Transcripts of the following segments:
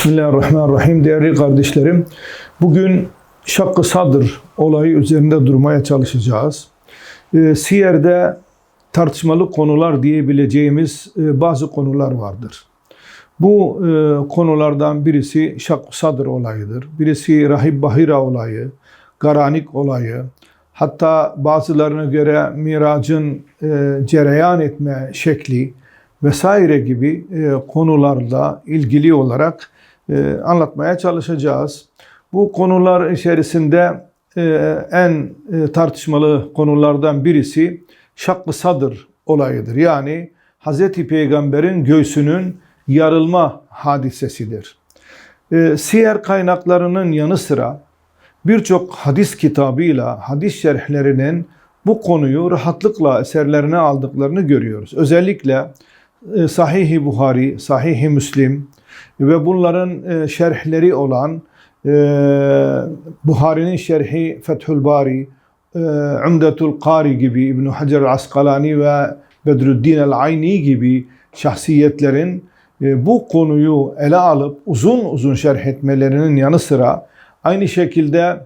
Bismillahirrahmanirrahim. Değerli kardeşlerim, bugün şakkı sadır olayı üzerinde durmaya çalışacağız. E, Siyer'de tartışmalı konular diyebileceğimiz e, bazı konular vardır. Bu e, konulardan birisi şakkı sadır olayıdır. Birisi Rahib Bahira olayı, Garanik olayı, hatta bazılarına göre miracın e, cereyan etme şekli vesaire gibi e, konularla ilgili olarak anlatmaya çalışacağız. Bu konular içerisinde e, en e, tartışmalı konulardan birisi şakkı sadır olayıdır. Yani Hz. Peygamber'in göğsünün yarılma hadisesidir. E, siyer kaynaklarının yanı sıra birçok hadis kitabıyla hadis şerhlerinin bu konuyu rahatlıkla eserlerine aldıklarını görüyoruz. Özellikle e, Sahih-i Buhari, Sahih-i Müslim ve bunların e, şerhleri olan e, Buhari'nin şerhi Fethül Bari, Umdetul Kari gibi İbn Hacer Askalani ve Bedrüddin el-Ayni gibi şahsiyetlerin bu konuyu ele alıp uzun uzun şerh etmelerinin yanı sıra aynı şekilde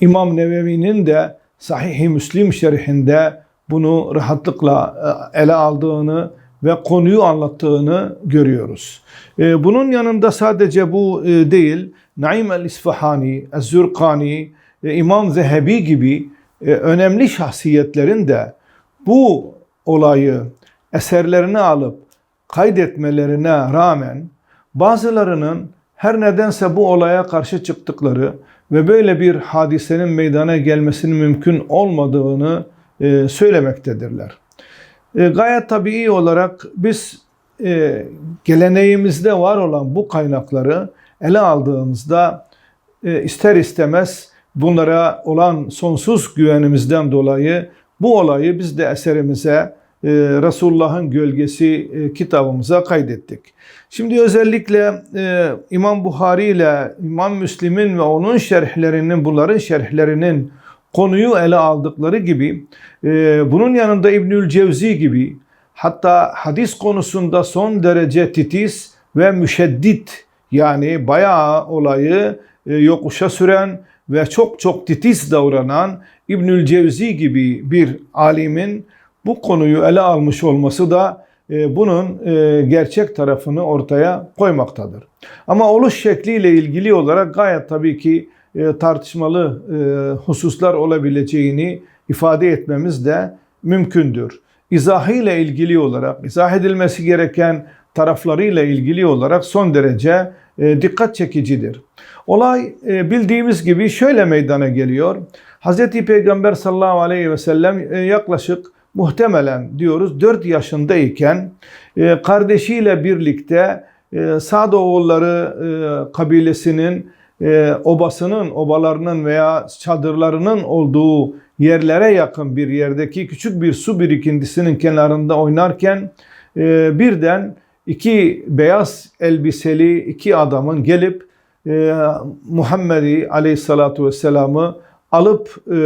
İmam Nevevi'nin de Sahih-i Müslim şerhinde bunu rahatlıkla e, ele aldığını ve konuyu anlattığını görüyoruz. E, bunun yanında sadece bu e, değil, Naim el-İsfahani, Ez-Zürkani, İmam Zehebi gibi önemli şahsiyetlerin de bu olayı eserlerine alıp kaydetmelerine rağmen bazılarının her nedense bu olaya karşı çıktıkları ve böyle bir hadisenin meydana gelmesinin mümkün olmadığını e, söylemektedirler. E, gayet tabii olarak biz e, geleneğimizde var olan bu kaynakları ele aldığımızda e, ister istemez bunlara olan sonsuz güvenimizden dolayı bu olayı biz de eserimize e, Resulullah'ın gölgesi kitabımıza kaydettik. Şimdi özellikle İmam Buhari ile İmam Müslim'in ve onun şerhlerinin, bunların şerhlerinin konuyu ele aldıkları gibi e, bunun yanında İbnül Cevzi gibi hatta hadis konusunda son derece titiz ve müşeddit yani bayağı olayı e, yokuşa süren ve çok çok titiz davranan İbnül Cevzi gibi bir alimin bu konuyu ele almış olması da e, bunun gerçek tarafını ortaya koymaktadır. Ama oluş şekliyle ilgili olarak gayet tabii ki tartışmalı e, hususlar olabileceğini ifade etmemiz de mümkündür. İzahıyla ilgili olarak, izah edilmesi gereken taraflarıyla ilgili olarak son derece e, dikkat çekicidir. Olay bildiğimiz gibi şöyle meydana geliyor. Hz. Peygamber sallallahu aleyhi ve sellem yaklaşık muhtemelen diyoruz 4 yaşındayken kardeşiyle birlikte Sadoğulları kabilesinin e, obasının, obalarının veya çadırlarının olduğu yerlere yakın bir yerdeki küçük bir su birikintisinin kenarında oynarken e, birden iki beyaz elbiseli iki adamın gelip e, Muhammed'i aleyhissalatu vesselam'ı alıp e,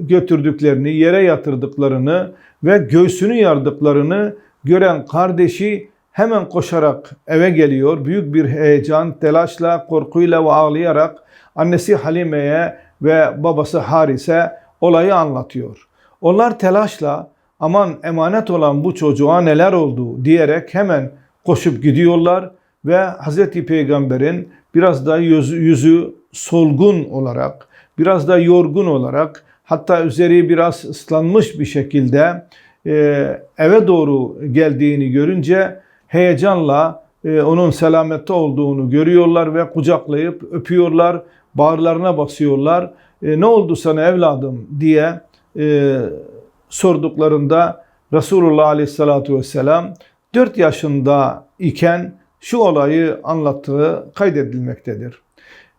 götürdüklerini, yere yatırdıklarını ve göğsünü yardıklarını gören kardeşi hemen koşarak eve geliyor. Büyük bir heyecan, telaşla, korkuyla ve ağlayarak annesi Halime'ye ve babası Haris'e olayı anlatıyor. Onlar telaşla aman emanet olan bu çocuğa neler oldu diyerek hemen koşup gidiyorlar ve Hz. Peygamber'in biraz da yüzü, yüzü solgun olarak, biraz da yorgun olarak hatta üzeri biraz ıslanmış bir şekilde eve doğru geldiğini görünce heyecanla e, onun selamette olduğunu görüyorlar ve kucaklayıp öpüyorlar, bağırlarına basıyorlar. E, ne oldu sana evladım diye e, sorduklarında Resulullah Aleyhisselatü Vesselam 4 yaşında iken şu olayı anlattığı kaydedilmektedir.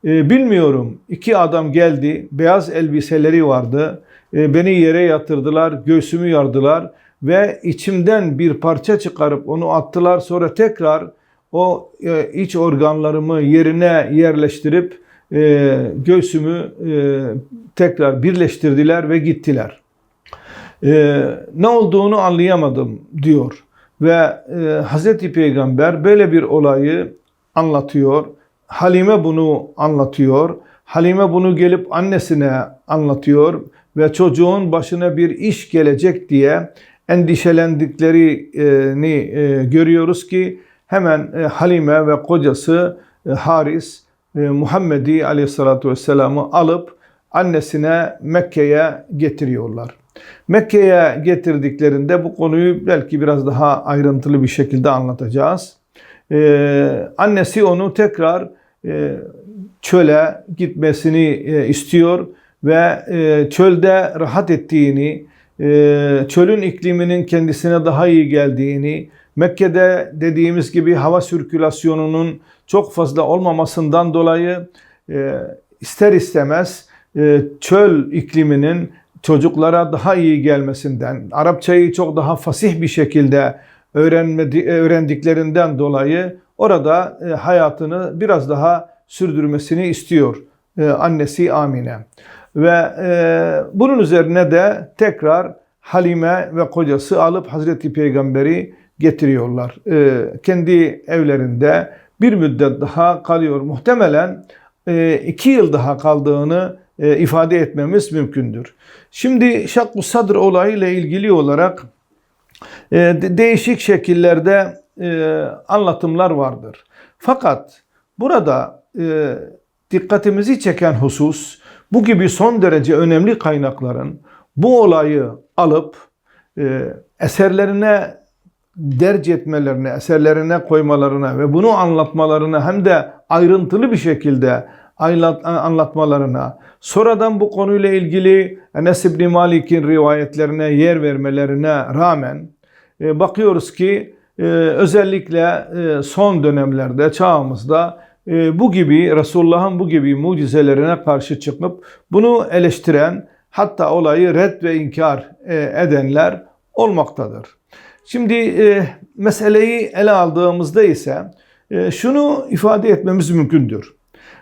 E, bilmiyorum iki adam geldi, beyaz elbiseleri vardı, e, beni yere yatırdılar, göğsümü yardılar ve içimden bir parça çıkarıp onu attılar. Sonra tekrar o e, iç organlarımı yerine yerleştirip e, göğsümü e, tekrar birleştirdiler ve gittiler. E, ne olduğunu anlayamadım diyor. ve e, Hazreti Peygamber böyle bir olayı anlatıyor. Halime bunu anlatıyor. Halime bunu gelip annesine anlatıyor ve çocuğun başına bir iş gelecek diye endişelendiklerini e, görüyoruz ki hemen e, Halime ve kocası e, Haris Muhammed'i aleyhissalatu vesselam'ı alıp annesine Mekke'ye getiriyorlar. Mekke'ye getirdiklerinde bu konuyu belki biraz daha ayrıntılı bir şekilde anlatacağız. Annesi onu tekrar çöle gitmesini istiyor ve çölde rahat ettiğini, çölün ikliminin kendisine daha iyi geldiğini, Mekke'de dediğimiz gibi hava sirkülasyonunun çok fazla olmamasından dolayı e, ister istemez e, çöl ikliminin çocuklara daha iyi gelmesinden, Arapçayı çok daha fasih bir şekilde öğrendiklerinden dolayı orada e, hayatını biraz daha sürdürmesini istiyor annesi Amine. Ve e, bunun üzerine de tekrar Halime ve kocası alıp Hazreti Peygamber'i getiriyorlar. E, kendi evlerinde bir müddet daha kalıyor. Muhtemelen e, iki yıl daha kaldığını e, ifade etmemiz mümkündür. Şimdi Şakku Sadr olayıyla ilgili olarak e, de, değişik şekillerde e, anlatımlar vardır. Fakat burada e, dikkatimizi çeken husus bu gibi son derece önemli kaynakların bu olayı alıp e, eserlerine derc etmelerine, eserlerine koymalarına ve bunu anlatmalarına hem de ayrıntılı bir şekilde anlatmalarına, sonradan bu konuyla ilgili Enes İbni Malik'in rivayetlerine yer vermelerine rağmen e, bakıyoruz ki e, özellikle e, son dönemlerde çağımızda bu gibi Resulullah'ın bu gibi mucizelerine karşı çıkıp bunu eleştiren hatta olayı red ve inkar edenler olmaktadır. Şimdi meseleyi ele aldığımızda ise şunu ifade etmemiz mümkündür.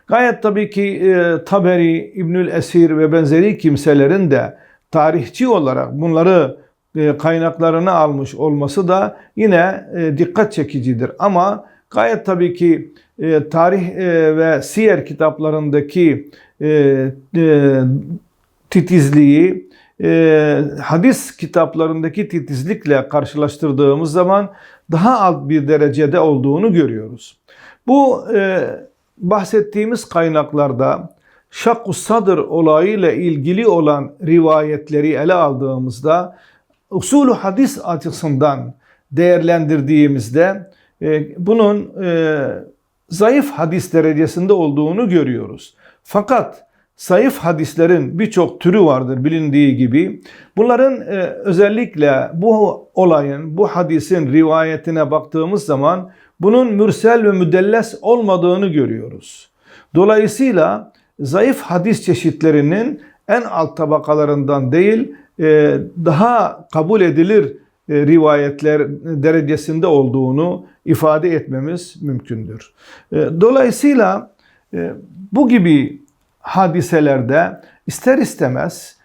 Gayet tabii ki e, Taberi, İbnül Esir ve benzeri kimselerin de tarihçi olarak bunları e, kaynaklarına almış olması da yine e, dikkat çekicidir. Ama gayet tabii ki e, tarih e, ve siyer kitaplarındaki e, e, titizliği e, hadis kitaplarındaki titizlikle karşılaştırdığımız zaman daha alt bir derecede olduğunu görüyoruz. Bu e, bahsettiğimiz kaynaklarda Şakku Sadr olayıyla ilgili olan rivayetleri ele aldığımızda usulü hadis açısından değerlendirdiğimizde bunun e, zayıf hadis derecesinde olduğunu görüyoruz. Fakat zayıf hadislerin birçok türü vardır bilindiği gibi. Bunların e, özellikle bu olayın, bu hadisin rivayetine baktığımız zaman bunun mürsel ve müdelles olmadığını görüyoruz. Dolayısıyla zayıf hadis çeşitlerinin en alt tabakalarından değil, e, daha kabul edilir e, rivayetler derecesinde olduğunu ifade etmemiz mümkündür. E, dolayısıyla bu gibi hadiselerde ister istemez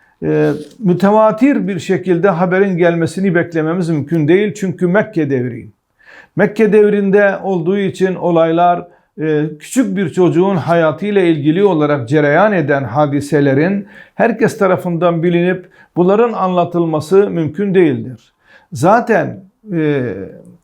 mütevatir bir şekilde haberin gelmesini beklememiz mümkün değil. Çünkü Mekke devri. Mekke devrinde olduğu için olaylar e, küçük bir çocuğun hayatıyla ilgili olarak cereyan eden hadiselerin herkes tarafından bilinip bunların anlatılması mümkün değildir. Zaten e,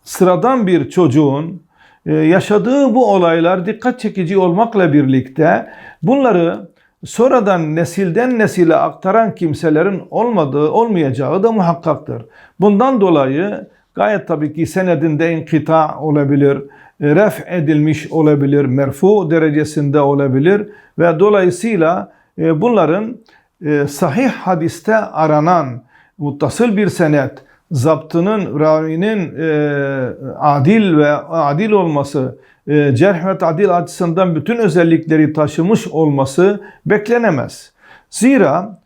sıradan bir çocuğun e, yaşadığı bu olaylar dikkat çekici olmakla birlikte bunları sonradan nesilden nesile aktaran kimselerin olmadığı, olmayacağı da muhakkaktır. Bundan dolayı Gayet tabii ki senedinde inkita olabilir, e, ref edilmiş olabilir, merfu derecesinde olabilir ve dolayısıyla e, bunların e, sahih hadiste aranan muttasıl bir senet, zaptının, ravinin adil ve adil olması, cerh ve adil açısından bütün özellikleri taşımış olması beklenemez. Zira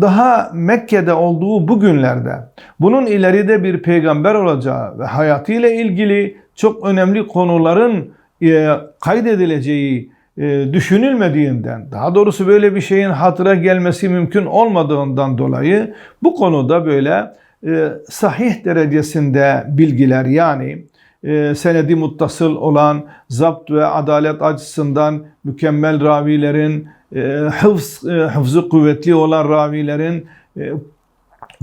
daha Mekke'de olduğu bu günlerde bunun ileride bir peygamber olacağı ve hayatıyla ilgili çok önemli konuların e, kaydedileceği e, düşünülmediğinden, daha doğrusu böyle bir şeyin hatıra gelmesi mümkün olmadığından dolayı bu konuda böyle e, sahih derecesinde bilgiler yani e, senedi muttasıl olan zapt ve adalet açısından mükemmel ravilerin e, hıfz, e, hıfzı kuvvetli olan ravilerin e,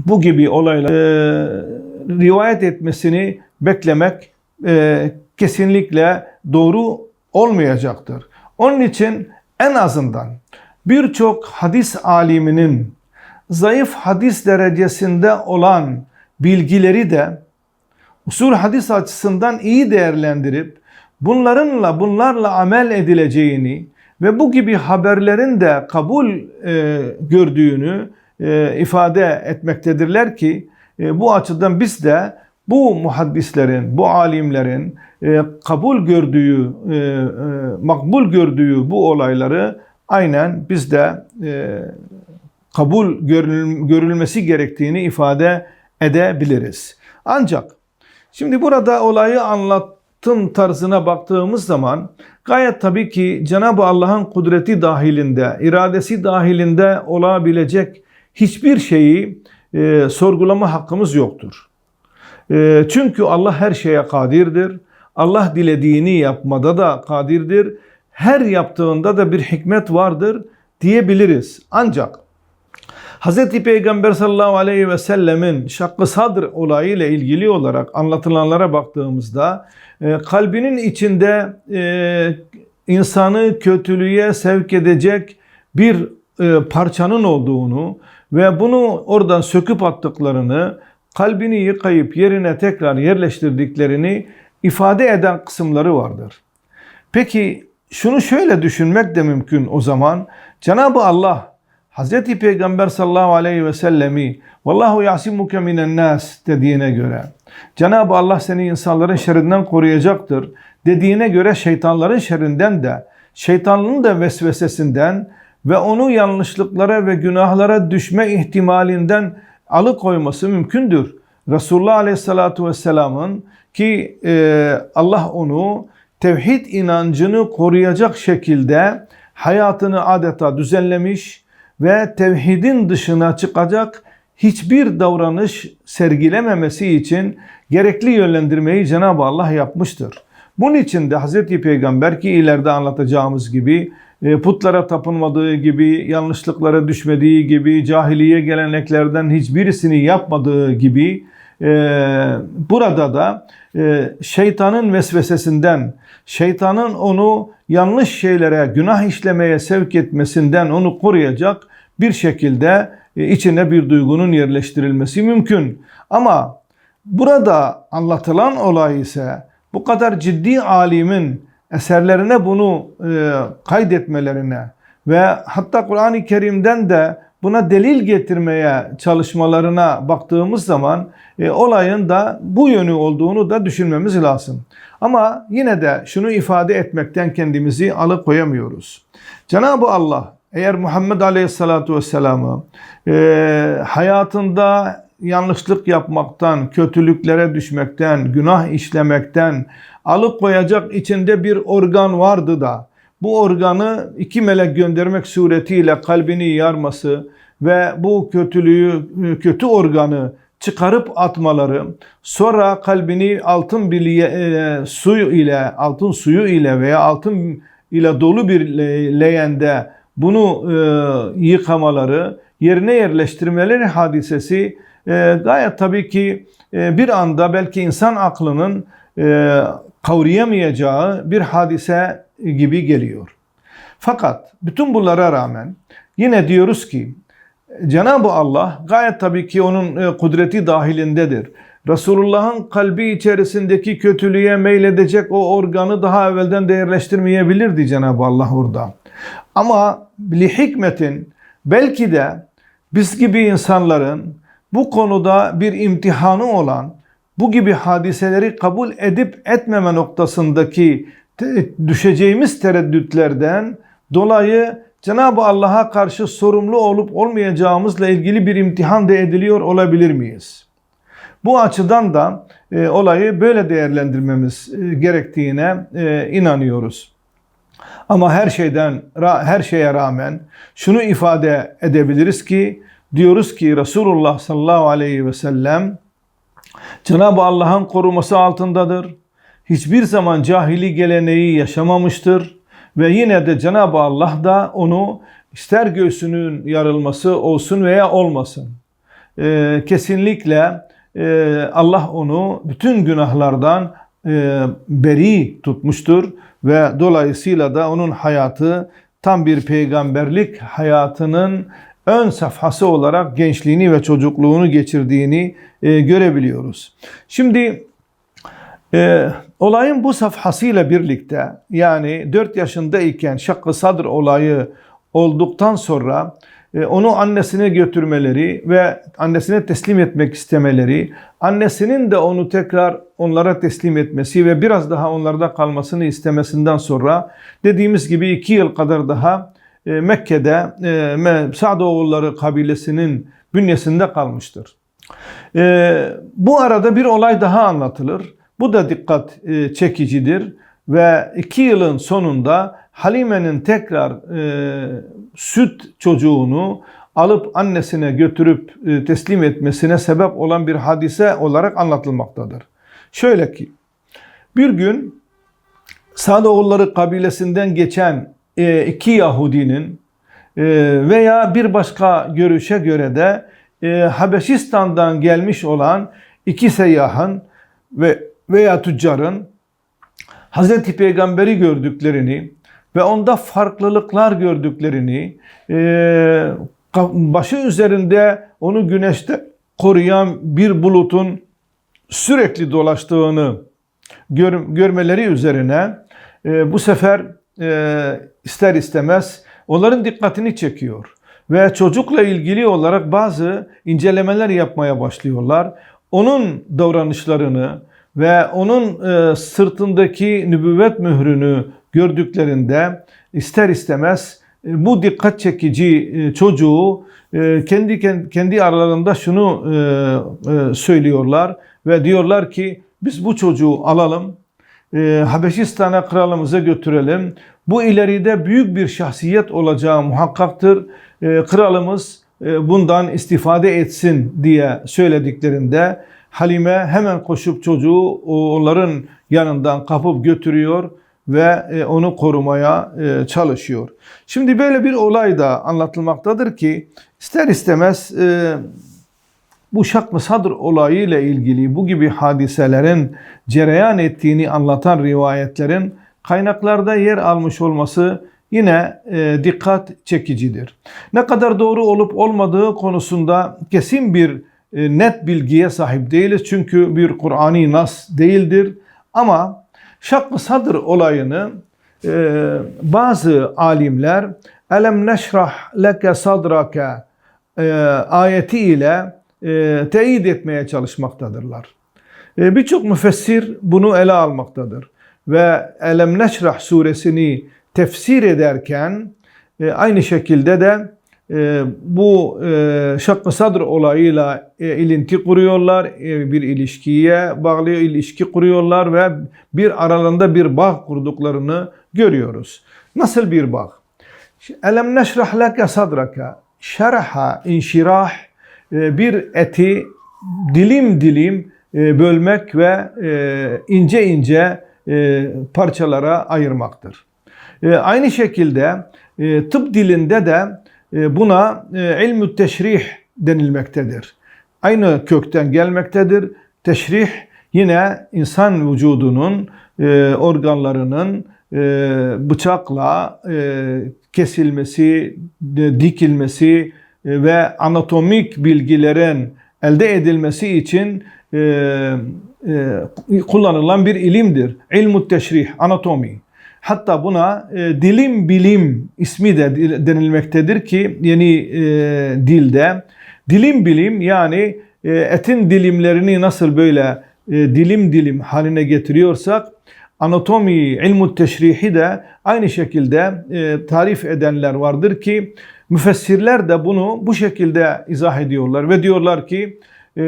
bu gibi olaylar e, rivayet etmesini beklemek e, kesinlikle doğru olmayacaktır. Onun için en azından birçok hadis aliminin zayıf hadis derecesinde olan bilgileri de usul hadis açısından iyi değerlendirip bunlarınla bunlarla amel edileceğini ve bu gibi haberlerin de kabul e, gördüğünü e, ifade etmektedirler ki e, bu açıdan biz de bu muhaddislerin, bu alimlerin e, kabul gördüğü, e, e, makbul gördüğü bu olayları aynen biz de e, kabul görül, görülmesi gerektiğini ifade edebiliriz. Ancak şimdi burada olayı anlattım tarzına baktığımız zaman gayet tabii ki Cenab-ı Allah'ın kudreti dahilinde, iradesi dahilinde olabilecek hiçbir şeyi e, sorgulama hakkımız yoktur. E, çünkü Allah her şeye kadirdir. Allah dilediğini yapmada da kadirdir. Her yaptığında da bir hikmet vardır diyebiliriz. Ancak Hz. Peygamber sallallahu aleyhi ve sellemin şakkı sadr olayıyla ilgili olarak anlatılanlara baktığımızda e, kalbinin içinde e, insanı kötülüğe sevk edecek bir e, parçanın olduğunu ve bunu oradan söküp attıklarını, kalbini yıkayıp yerine tekrar yerleştirdiklerini ifade eden kısımları vardır. Peki şunu şöyle düşünmek de mümkün o zaman. Cenab-ı Allah Hz. Peygamber sallallahu aleyhi ve sellemi Vallahu yasimuke minen nas dediğine göre Cenab-ı Allah seni insanların şerrinden koruyacaktır dediğine göre şeytanların şerrinden de şeytanlığın da vesvesesinden ve onu yanlışlıklara ve günahlara düşme ihtimalinden alıkoyması mümkündür. Resulullah Aleyhisselatü Vesselam'ın ki e, Allah onu tevhid inancını koruyacak şekilde hayatını adeta düzenlemiş ve tevhidin dışına çıkacak hiçbir davranış sergilememesi için gerekli yönlendirmeyi Cenab-ı Allah yapmıştır. Bunun için de Hz. Peygamber ki ileride anlatacağımız gibi putlara tapınmadığı gibi, yanlışlıklara düşmediği gibi, cahiliye geleneklerden hiçbirisini yapmadığı gibi e, burada da e, şeytanın vesvesesinden, şeytanın onu yanlış şeylere, günah işlemeye sevk etmesinden onu koruyacak bir şekilde içine bir duygunun yerleştirilmesi mümkün. Ama burada anlatılan olay ise bu kadar ciddi alimin eserlerine bunu e, kaydetmelerine ve hatta Kur'an-ı Kerim'den de buna delil getirmeye çalışmalarına baktığımız zaman e, olayın da bu yönü olduğunu da düşünmemiz lazım. Ama yine de şunu ifade etmekten kendimizi alıkoyamıyoruz. Cenab-ı Allah eğer Muhammed Aleyhisselatü Vesselam'ı e, hayatında yanlışlık yapmaktan, kötülüklere düşmekten, günah işlemekten alıkoyacak içinde bir organ vardı da bu organı iki melek göndermek suretiyle kalbini yarması ve bu kötülüğü, kötü organı çıkarıp atmaları, sonra kalbini altın bir e, suyu ile, altın suyu ile veya altın ile dolu bir leğende bunu e, yıkamaları, yerine yerleştirmeleri hadisesi e, gayet tabii ki e, bir anda belki insan aklının e, kavrayamayacağı bir hadise gibi geliyor. Fakat bütün bunlara rağmen yine diyoruz ki Cenab-ı Allah gayet tabii ki onun e, kudreti dahilindedir. Resulullah'ın kalbi içerisindeki kötülüğe meyledecek o organı daha evvelden değerleştirmeyebilirdi Cenab-ı Allah orada. Ama li hikmetin belki de biz gibi insanların bu konuda bir imtihanı olan bu gibi hadiseleri kabul edip etmeme noktasındaki düşeceğimiz tereddütlerden dolayı Cenab-ı Allah'a karşı sorumlu olup olmayacağımızla ilgili bir imtihan da ediliyor olabilir miyiz? Bu açıdan da e, olayı böyle değerlendirmemiz e, gerektiğine e, inanıyoruz. Ama her şeyden her şeye rağmen şunu ifade edebiliriz ki diyoruz ki Resulullah sallallahu aleyhi ve sellem Cenab-ı Allah'ın koruması altındadır. Hiçbir zaman cahili geleneği yaşamamıştır ve yine de Cenab-ı Allah da onu ister göğsünün yarılması olsun veya olmasın. Ee, kesinlikle e, Allah onu bütün günahlardan e, beri tutmuştur ve dolayısıyla da onun hayatı tam bir peygamberlik hayatının ön safhası olarak gençliğini ve çocukluğunu geçirdiğini e, görebiliyoruz. Şimdi e, olayın bu safhasıyla birlikte yani 4 yaşındayken şakkı sadr olayı olduktan sonra e, onu annesine götürmeleri ve annesine teslim etmek istemeleri, annesinin de onu tekrar onlara teslim etmesi ve biraz daha onlarda kalmasını istemesinden sonra dediğimiz gibi iki yıl kadar daha Mekke'de e, Sa'doğulları kabilesinin bünyesinde kalmıştır. E, bu arada bir olay daha anlatılır. Bu da dikkat e, çekicidir ve iki yılın sonunda Halime'nin tekrar e, süt çocuğunu alıp annesine götürüp e, teslim etmesine sebep olan bir hadise olarak anlatılmaktadır. Şöyle ki bir gün Sadoğulları kabilesinden geçen e, iki Yahudinin e, veya bir başka görüşe göre de e, Habeşistan'dan gelmiş olan iki seyyahın ve veya tüccarın Hazreti Peygamber'i gördüklerini ve onda farklılıklar gördüklerini, başı üzerinde onu güneşte koruyan bir bulutun sürekli dolaştığını gör, görmeleri üzerine bu sefer ister istemez onların dikkatini çekiyor. Ve çocukla ilgili olarak bazı incelemeler yapmaya başlıyorlar. Onun davranışlarını ve onun e, sırtındaki nübüvvet mührünü gördüklerinde ister istemez e, bu dikkat çekici e, çocuğu e, kendi kendi aralarında şunu e, e, söylüyorlar ve diyorlar ki biz bu çocuğu alalım e, Habeşistan'a kralımıza götürelim. Bu ileride büyük bir şahsiyet olacağı muhakkaktır. E, kralımız e, bundan istifade etsin diye söylediklerinde Halime hemen koşup çocuğu onların yanından kapıp götürüyor ve e, onu korumaya e, çalışıyor. Şimdi böyle bir olay da anlatılmaktadır ki ister istemez bu şak Sadır olayıyla ilgili bu gibi hadiselerin cereyan ettiğini anlatan rivayetlerin kaynaklarda yer almış olması yine e, dikkat çekicidir. Ne kadar doğru olup olmadığı konusunda kesin bir e, net bilgiye sahip değiliz. Çünkü bir Kur'ani nas değildir. Ama şak Sadır olayını e, bazı alimler Elem neşrah leke sadrake e, ayeti ile e, teyit etmeye çalışmaktadırlar. E, Birçok müfessir bunu ele almaktadır. Ve Elem Neşrah suresini tefsir ederken e, aynı şekilde de e, bu e, şakkı sadr olayıyla ilinti kuruyorlar, bir ilişkiye bağlı ilişki kuruyorlar ve bir aralarında bir bağ kurduklarını görüyoruz. Nasıl bir bağ? Elem neşrah leke sadraka şerha inşirah bir eti dilim dilim e, bölmek ve e, ince ince parçalara ayırmaktır. Aynı şekilde tıp dilinde de buna ilmü teşrih denilmektedir. Aynı kökten gelmektedir. Teşrih yine insan vücudunun organlarının bıçakla kesilmesi, dikilmesi, e, ve anatomik bilgilerin elde edilmesi için e, e, kullanılan bir ilimdir. İlmu teşrih, anatomi. Hatta buna e, dilim bilim ismi de denilmektedir ki yeni e, dilde. Dilim bilim yani e, etin dilimlerini nasıl böyle e, dilim dilim haline getiriyorsak anatomi, ilmu teşrihi de aynı şekilde e, tarif edenler vardır ki Müfessirler de bunu bu şekilde izah ediyorlar ve diyorlar ki e,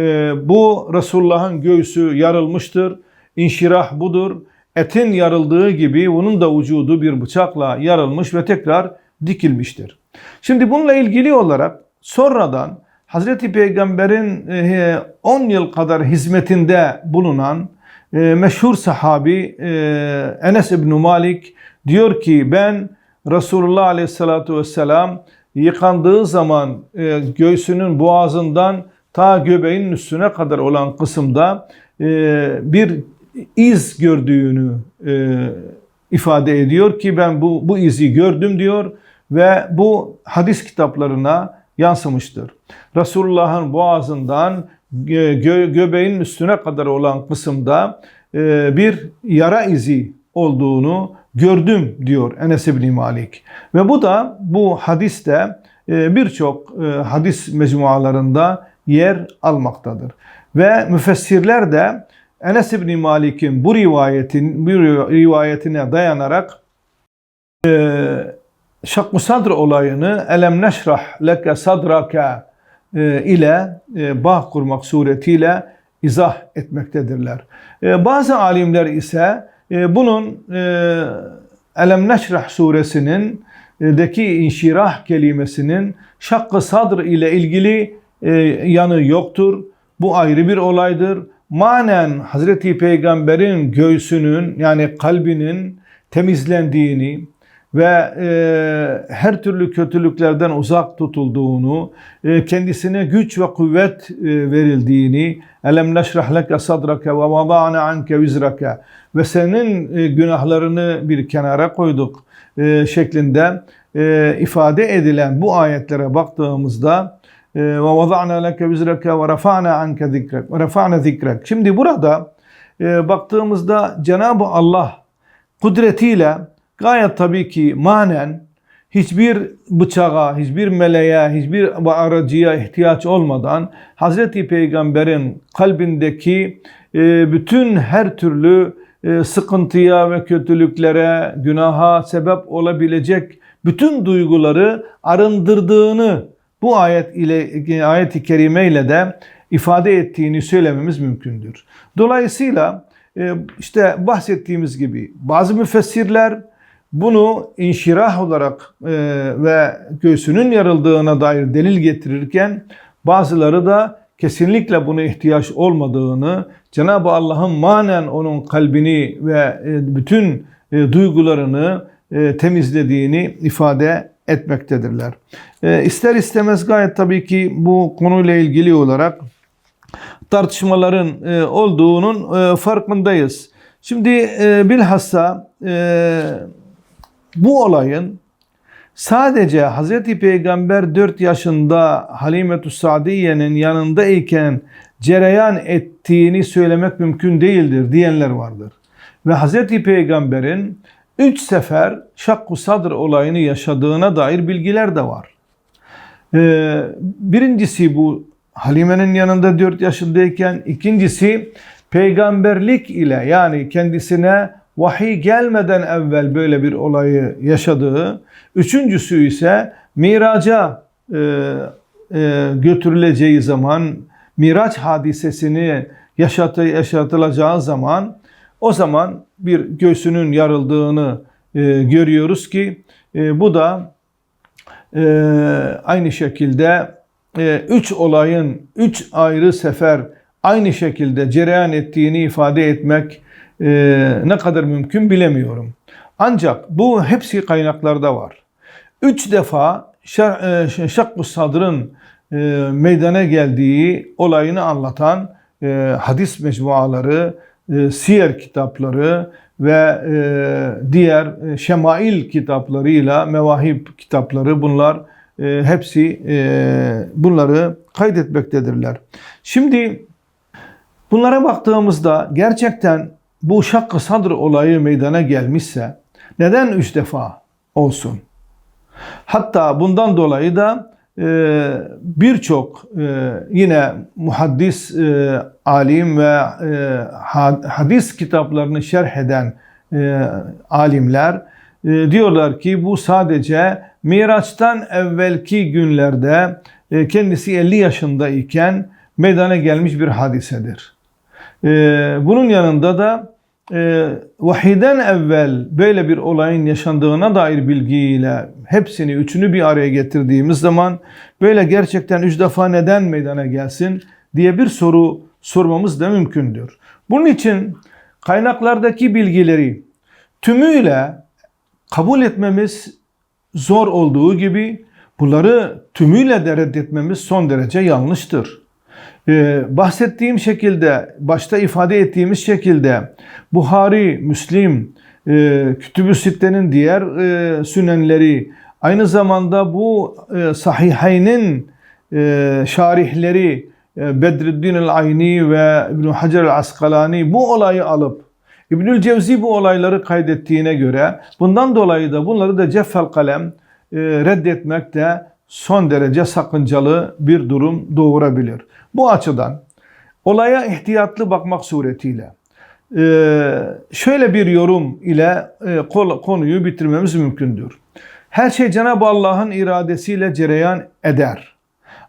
bu Resulullah'ın göğsü yarılmıştır. İnşirah budur. Etin yarıldığı gibi bunun da vücudu bir bıçakla yarılmış ve tekrar dikilmiştir. Şimdi bununla ilgili olarak sonradan Hazreti Peygamber'in e, 10 yıl kadar hizmetinde bulunan e, meşhur sahabi e, Enes İbn Malik diyor ki ben Resulullah Aleyhisselatü Vesselam yıkandığı zaman e, göğsünün boğazından ta göbeğinin üstüne kadar olan kısımda e, bir iz gördüğünü e, ifade ediyor ki ben bu bu izi gördüm diyor ve bu hadis kitaplarına yansımıştır. Resulullah'ın boğazından gö göbeğin üstüne kadar olan kısımda e, bir yara izi olduğunu gördüm diyor Enes İbni Malik. Ve bu da bu hadiste e, birçok e, hadis mecmualarında yer almaktadır. Ve müfessirler de Enes İbni Malik'in bu rivayetin bu rivayetine dayanarak e, Şakku Sadr olayını Elem neşrah leke sadrake e, ile e, bağ kurmak suretiyle izah etmektedirler. E, bazı alimler ise bunun Elem Neşrah suresinin deki inşirah kelimesinin şakkı sadr ile ilgili yanı yoktur. Bu ayrı bir olaydır. Manen Hazreti Peygamber'in göğsünün yani kalbinin temizlendiğini, ve e, her türlü kötülüklerden uzak tutulduğunu, e, kendisine güç ve kuvvet e, verildiğini, elem neşrah leke sadrake ve vada'na anke vizrake ve senin e, günahlarını bir kenara koyduk e, şeklinde e, ifade edilen bu ayetlere baktığımızda e, ve vada'na leke vizrake ve rafa'na anke zikrek ve rafa'na zikrek. Şimdi burada e, baktığımızda Cenab-ı Allah kudretiyle Gayet tabii ki manen hiçbir bıçağa, hiçbir meleğe, hiçbir aracıya ihtiyaç olmadan Hazreti Peygamber'in kalbindeki e, bütün her türlü e, sıkıntıya ve kötülüklere, günaha sebep olabilecek bütün duyguları arındırdığını bu ayet ile ayet-i kerime ile de ifade ettiğini söylememiz mümkündür. Dolayısıyla e, işte bahsettiğimiz gibi bazı müfessirler bunu inşirah olarak e, ve göğsünün yarıldığına dair delil getirirken bazıları da kesinlikle buna ihtiyaç olmadığını, Cenab-ı Allah'ın manen onun kalbini ve e, bütün e, duygularını temizlediğini ifade etmektedirler. E, ister istemez gayet tabii ki bu konuyla ilgili olarak tartışmaların olduğunun farkındayız. Şimdi bilhassa e, bu olayın sadece Hazreti Peygamber 4 yaşında Halimetü Sadiye'nin yanındayken cereyan ettiğini söylemek mümkün değildir diyenler vardır. Ve Hazreti Peygamber'in 3 sefer şakku sadr olayını yaşadığına dair bilgiler de var. Ee, birincisi bu Halime'nin yanında 4 yaşındayken, ikincisi peygamberlik ile yani kendisine vahiy gelmeden evvel böyle bir olayı yaşadığı, üçüncüsü ise miraca e, e, götürüleceği zaman, miraç hadisesini yaşatı, yaşatılacağı zaman o zaman bir göğsünün yarıldığını e, görüyoruz ki e, bu da e, aynı şekilde e, üç olayın üç ayrı sefer aynı şekilde cereyan ettiğini ifade etmek e, ne kadar mümkün bilemiyorum. Ancak bu hepsi kaynaklarda var. Üç defa e, Şakku Sadr'ın e, meydana geldiği olayını anlatan e, hadis mecmuaları, e, siyer kitapları ve e, diğer e, şemail kitaplarıyla mevahib kitapları bunlar e, hepsi e, bunları kaydetmektedirler. Şimdi bunlara baktığımızda gerçekten bu şakkı sadr olayı meydana gelmişse neden üç defa olsun? Hatta bundan dolayı da e, birçok e, yine muhaddis e, alim ve e, hadis kitaplarını şerh eden e, alimler e, diyorlar ki bu sadece Miraç'tan evvelki günlerde e, kendisi 50 yaşındayken meydana gelmiş bir hadisedir. E, bunun yanında da e, vahiden evvel böyle bir olayın yaşandığına dair bilgiyle hepsini, üçünü bir araya getirdiğimiz zaman böyle gerçekten üç defa neden meydana gelsin diye bir soru sormamız da mümkündür. Bunun için kaynaklardaki bilgileri tümüyle kabul etmemiz zor olduğu gibi bunları tümüyle de reddetmemiz son derece yanlıştır. Ee, bahsettiğim şekilde, başta ifade ettiğimiz şekilde Buhari, Müslim, e, Kütüb-ü Sitte'nin diğer e, sünenleri, aynı zamanda bu e, sahihaynin şarihleri Bedreddin el-Ayni ve İbn Hacer el-Askalani bu olayı alıp İbnül Cevzi bu olayları kaydettiğine göre bundan dolayı da bunları da ceffel kalem reddetmek de son derece sakıncalı bir durum doğurabilir. Bu açıdan olaya ihtiyatlı bakmak suretiyle e, şöyle bir yorum ile e, konuyu bitirmemiz mümkündür. Her şey Cenab-ı Allah'ın iradesiyle cereyan eder.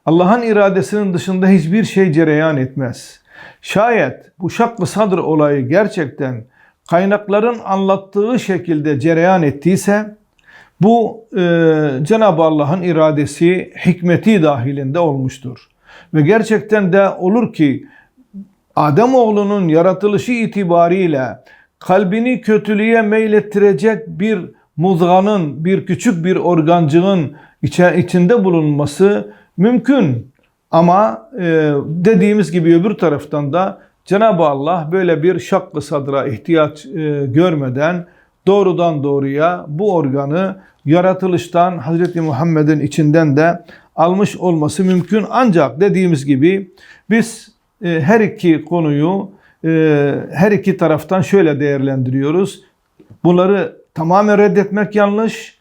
Allah'ın iradesinin dışında hiçbir şey cereyan etmez. Şayet bu şakkı sadr olayı gerçekten kaynakların anlattığı şekilde cereyan ettiyse bu e, Cenab-ı Allah'ın iradesi, hikmeti dahilinde olmuştur. Ve gerçekten de olur ki Adem oğlunun yaratılışı itibariyle kalbini kötülüğe meylettirecek bir muzganın, bir küçük bir organcığın içinde bulunması mümkün. Ama e, dediğimiz gibi öbür taraftan da Cenab-ı Allah böyle bir şakkı sadra ihtiyaç e, görmeden doğrudan doğruya bu organı yaratılıştan Hz. Muhammed'in içinden de almış olması mümkün. Ancak dediğimiz gibi biz e, her iki konuyu e, her iki taraftan şöyle değerlendiriyoruz. Bunları tamamen reddetmek yanlış.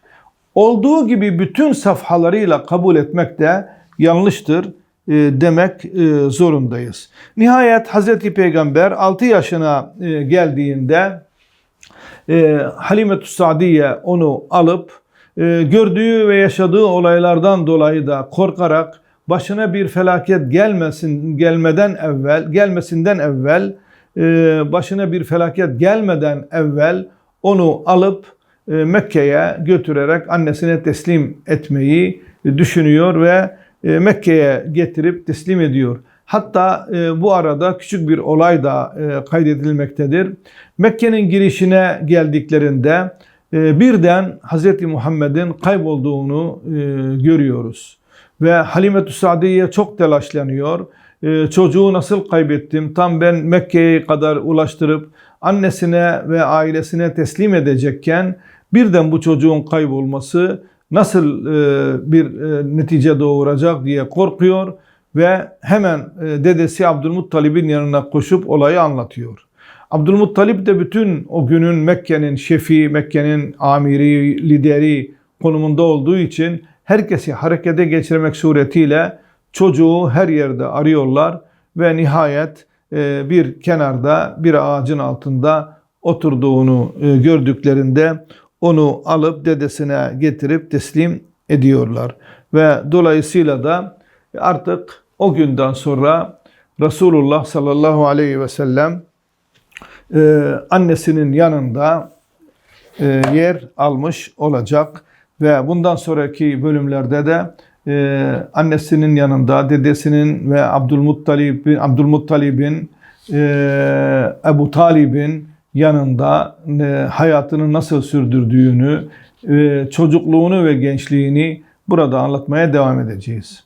Olduğu gibi bütün safhalarıyla kabul etmek de yanlıştır e, demek e, zorundayız. Nihayet Hazreti Peygamber 6 yaşına e, geldiğinde Halimetü Sadiye onu alıp gördüğü ve yaşadığı olaylardan dolayı da korkarak başına bir felaket gelmesin gelmeden evvel gelmesinden evvel başına bir felaket gelmeden evvel onu alıp Mekke'ye götürerek annesine teslim etmeyi düşünüyor ve e, Mekke'ye getirip teslim ediyor. Hatta e, bu arada küçük bir olay da e, kaydedilmektedir. Mekke'nin girişine geldiklerinde birden Hz. Muhammed'in kaybolduğunu görüyoruz. Ve Halimetü Sadiye çok telaşlanıyor. Çocuğu nasıl kaybettim? Tam ben Mekke'ye kadar ulaştırıp annesine ve ailesine teslim edecekken birden bu çocuğun kaybolması nasıl e, bir e, netice doğuracak diye korkuyor ve hemen e, dedesi Abdülmuttalib'in yanına koşup olayı anlatıyor. Abdülmuttalip de bütün o günün Mekke'nin şefi, Mekke'nin amiri, lideri konumunda olduğu için herkesi harekete geçirmek suretiyle çocuğu her yerde arıyorlar ve nihayet bir kenarda bir ağacın altında oturduğunu gördüklerinde onu alıp dedesine getirip teslim ediyorlar. Ve dolayısıyla da artık o günden sonra Resulullah sallallahu aleyhi ve sellem e, annesinin yanında e, yer almış olacak ve bundan sonraki bölümlerde de e, annesinin yanında dedesinin ve Abdülmuttalib'in Abdülmuttalib'in Ebu Talib'in yanında e, hayatını nasıl sürdürdüğünü, e, çocukluğunu ve gençliğini burada anlatmaya devam edeceğiz.